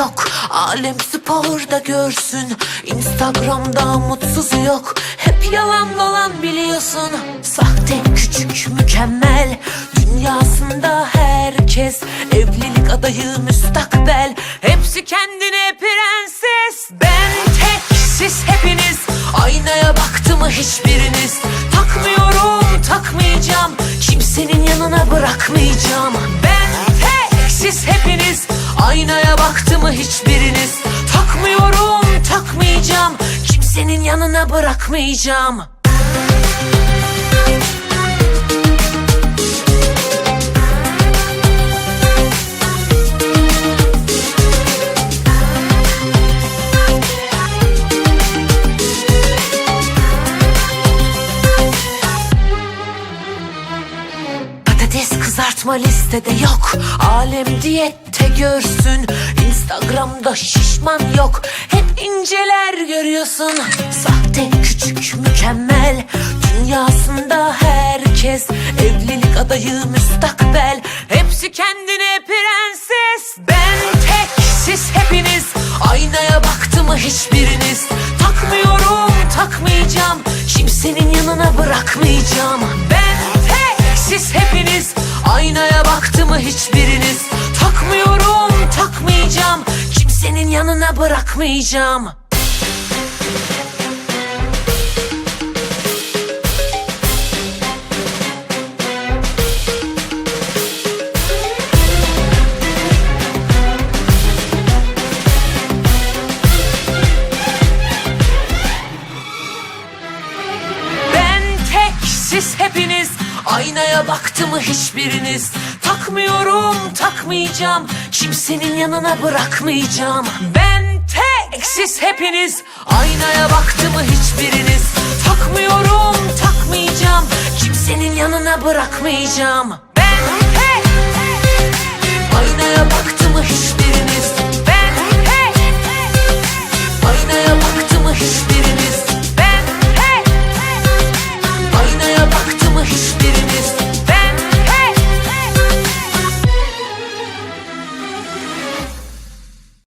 yok. Alem sporda görsün. Instagram'da mutsuz yok. Hep yalan dolan biliyorsun. Sahte küçük mükemmel. Dünyasında herkes Evlilik adayı müstakbel. Hepsi kendine prenses. Ben tek siz hepiniz. Aynaya baktı mı hiçbiriniz? Takmıyorum takmayacağım. Kimsenin yanına bırakmayacağım Aynaya baktı mı hiçbiriniz? Takmıyorum takmayacağım. Kimsenin yanına bırakmayacağım Patates kızartma listede yok. Alem diyette görsün. Instagram'da şişman yok. Hep inceler görüyorsun. Sahte küçük mükemmel. Dünyasında herkes Evlilik adayı müstakbel. Hepsi kendine prenses. Ben tek siz hepiniz. Aynaya baktı mı hiçbiriniz? Takmıyorum takmayacağım. Kimsenin yanına bırakmayacağım. Ben siz hepiniz Aynaya baktı mı hiçbiriniz? Takmıyorum takmayacağım. Kimsenin yanına bırakmayacağım Aynaya baktı mı hiçbiriniz? Takmıyorum takmayacağım. Kimsenin yanına bırakmayacağım? Ben tek siz hepiniz. Aynaya baktı mı hiçbiriniz? Takmıyorum takmayacağım. Kimsenin yanına bırakmayacağım? Ben tek Aynaya baktı mı hiçbiriniz?